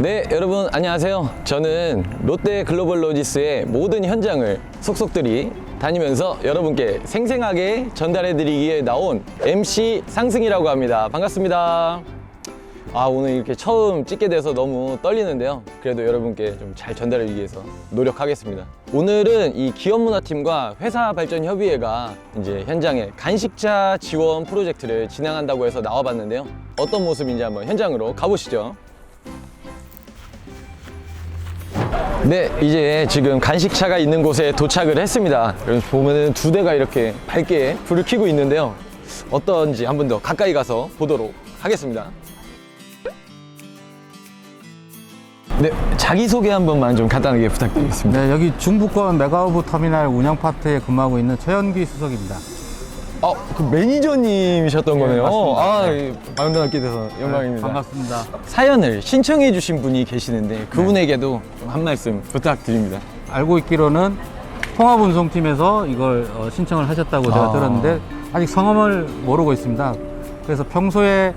네, 여러분 안녕하세요. 저는 롯데 글로벌 로지스의 모든 현장을 속속들이 다니면서 여러분께 생생하게 전달해 드리기에 나온 MC 상승이라고 합니다. 반갑습니다. 아, 오늘 이렇게 처음 찍게 돼서 너무 떨리는데요. 그래도 여러분께 좀 잘 전달하기 위해서 노력하겠습니다. 오늘은 이 기업문화팀과 회사발전협의회가 이제 현장에 간식차 지원 프로젝트를 진행한다고 해서 나와봤는데요. 어떤 모습인지 한번 현장으로 가보시죠. 네, 이제 지금 간식차가 있는 곳에 도착을 했습니다. 보면은 두 대가 이렇게 밝게 불을 켜고 있는데요. 어떤지 한 번 더 가까이 가서 보도록 하겠습니다. 네, 자기소개 한 번만 좀 간단하게 부탁드리겠습니다. 네, 여기 중부권 메가허브 터미널 운영 파트에 근무하고 있는 최현기 수석입니다. 아, 그 매니저님이셨던 네, 거네요. 맞습니다. 아, 예, 만나뵙게 돼서 영광입니다. 반갑습니다. 사연을 신청해 주신 분이 계시는데 그분에게도 좀한 말씀 부탁드립니다. 알고 있기로는 통합운송팀에서 이걸 어, 신청을 하셨다고 아. 제가 들었는데 아직 성함을 모르고 있습니다. 그래서 평소에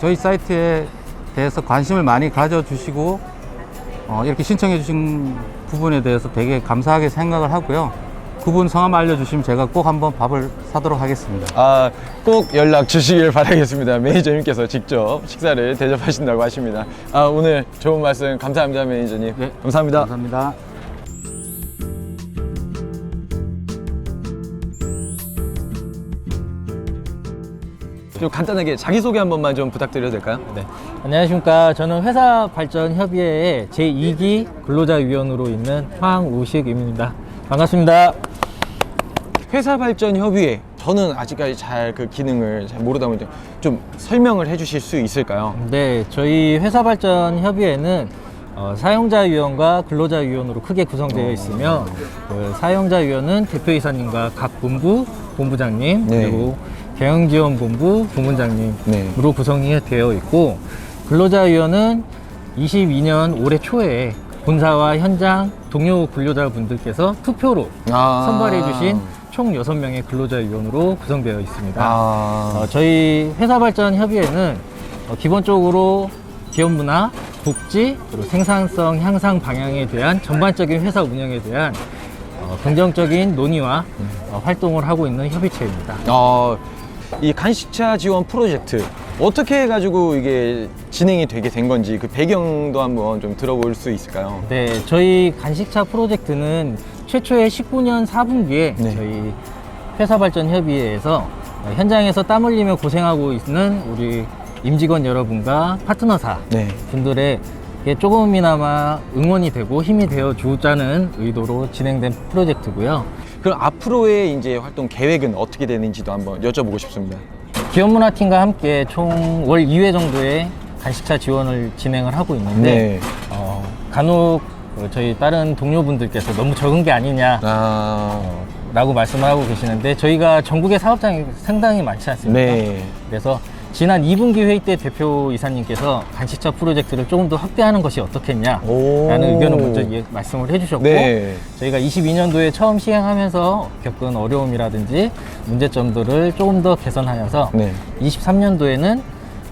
저희 사이트에 대해서 관심을 많이 가져주시고 어, 이렇게 신청해 주신 부분에 대해서 되게 감사하게 생각을 하고요. 그분 성함 알려주시면 제가 꼭 한번 밥을 사도록 하겠습니다. 아, 꼭 연락 주시길 바라겠습니다. 매니저님께서 직접 식사를 대접하신다고 하십니다. 아, 오늘 좋은 말씀 감사합니다, 매니저님. 네, 감사합니다. 감사합니다. 좀 간단하게 자기소개 한 번만 좀 부탁드려도 될까요? 네. 안녕하십니까. 저는 회사 발전 협의회의 제2기 근로자위원으로 있는 황우식입니다. 반갑습니다. 회사 발전 협의회. 저는 아직까지 잘 그 기능을 잘 모르다 보니까 좀 설명을 해 주실 수 있을까요? 네, 저희 회사 발전 협의회는 어, 사용자위원과 근로자위원으로 크게 구성되어 있으며 그 사용자위원은 대표이사님과 각 본부 본부장님 네. 그리고 경영지원본부 부문장님으로 네. 구성이 되어 있고 근로자위원은 22년 올해 초에 본사와 현장 동료 근로자분들께서 투표로 아. 선발해 주신 총 6명의 근로자위원으로 구성되어 있습니다. 아. 어, 저희 회사 발전 협의회는 어, 기본적으로 기업 문화, 복지, 그리고 생산성 향상 방향에 대한 전반적인 회사 운영에 대한 어, 긍정적인 논의와 어, 활동을 하고 있는 협의체입니다. 어, 이 간식차 지원 프로젝트 어떻게 해가지고 이게 진행이 되게 된 건지 그 배경도 한번 좀 들어볼 수 있을까요? 네, 저희 간식차 프로젝트는 최초의 19년 4분기에 네. 저희 회사발전협의회에서 어, 현장에서 땀 흘리며 고생하고 있는 우리 임직원 여러분과 파트너사 네. 분들의 조금이나마 응원이 되고 힘이 되어 주자는 의도로 진행된 프로젝트고요. 그럼 앞으로의 이제 활동 계획은 어떻게 되는지도 한번 여쭤보고 싶습니다. 기업문화팀과 함께 총 월 2회 정도의 간식차 지원을 진행을 하고 있는데 네. 어, 간혹 그 저희 다른 동료분들께서 너무 적은 게 아니냐 아, 라고 말씀을 하고 계시는데 저희가 전국의 사업장이 상당히 많지 않습니까? 네. 그래서 지난 2분기 회의 때 대표 이사님께서 간식차 프로젝트를 조금 더 확대하는 것이 어떻겠냐라는 오. 의견을 먼저 예- 말씀을 해주셨고 네. 저희가 22년도에 처음 시행하면서 겪은 어려움이라든지 문제점들을 조금 더 개선하여서 네. 23년도에는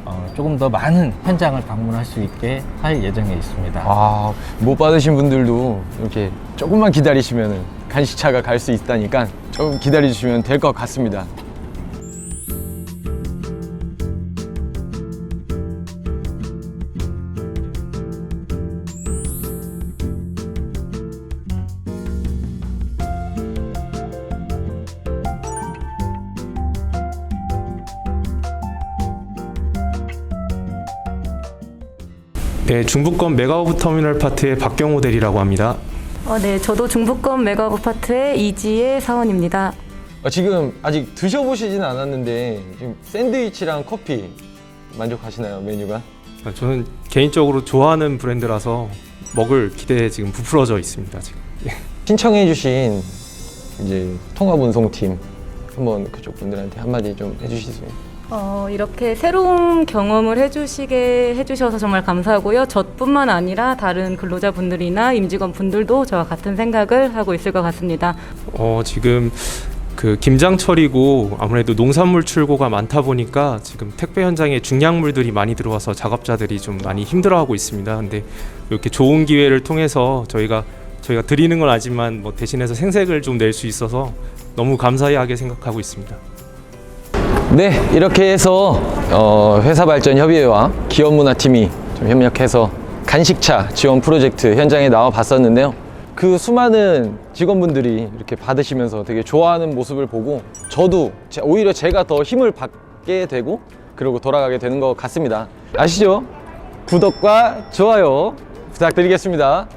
어, 조금 더 많은 현장을 방문할 수 있게 할 예정에 있습니다. 아, 못 받으신 분들도 이렇게 조금만 기다리시면 간식차가 갈 수 있다니까 좀 기다려주시면 될 것 같습니다. 네, 중부권 메가허브 터미널 파트의 박경호 대리라고 합니다. 어, 네, 저도 중부권 메가브 파트의 이지혜 사원입니다. 아, 지금 아직 드셔보시진 않았는데 지금 샌드위치랑 커피 만족하시나요 메뉴가? 저는 개인적으로 좋아하는 브랜드라서 먹을 기대에 지금 부풀어져 있습니다. 지금. 신청해주신 이제 통합 운송팀 한번 그쪽 분들한테 한마디 좀 있나요? 어, 이렇게 새로운 경험을 해주시게 해주셔서 정말 감사하고요. 저뿐만 아니라 다른 근로자분들이나 임직원 분들도 저와 같은 생각을 하고 있을 것 같습니다. 어, 지금 그 김장철이고 아무래도 농산물 출고가 많다 보니까 지금 택배 현장에 중량물들이 많이 들어와서 작업자들이 좀 많이 힘들어하고 있습니다. 근데 이렇게 좋은 기회를 통해서 저희가 저희가 드리는 건 아니지만 뭐 대신해서 생색을 좀 낼 수 있어서 너무 감사하게 생각하고 있습니다. 네, 이렇게 해서 어, 회사 발전 협의회와 기업문화팀이 좀 협력해서 간식차 지원 프로젝트 현장에 나와 봤었는데요. 그 수많은 직원분들이 이렇게 받으시면서 되게 좋아하는 모습을 보고 저도 제- 오히려 제가 더 힘을 받게 되고 그리고 돌아가게 되는 것 같습니다. 아시죠? 구독과 좋아요 부탁드리겠습니다.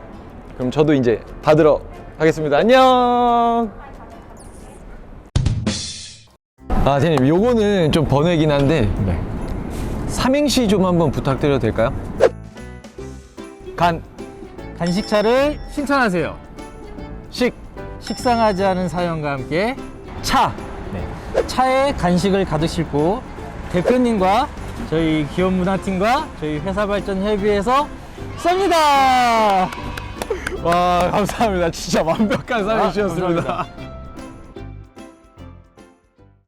그럼 저도 이제 받으러 가겠습니다. 안녕! 아, 선생님, 요거는 좀 번외긴 한데 네. 삼행시 좀 한번 부탁드려도 될까요? 간, 간식차를 신청하세요. 식, 식상하지 않은 사연과 함께 차. 네. 차에 간식을 가득 싣고 대표님과 저희 기업 문화팀과 저희 회사 발전 협의회에서 쏩니다. 와, 감사합니다. 진짜 완벽한 아, 삼행시였습니다. 감사합니다.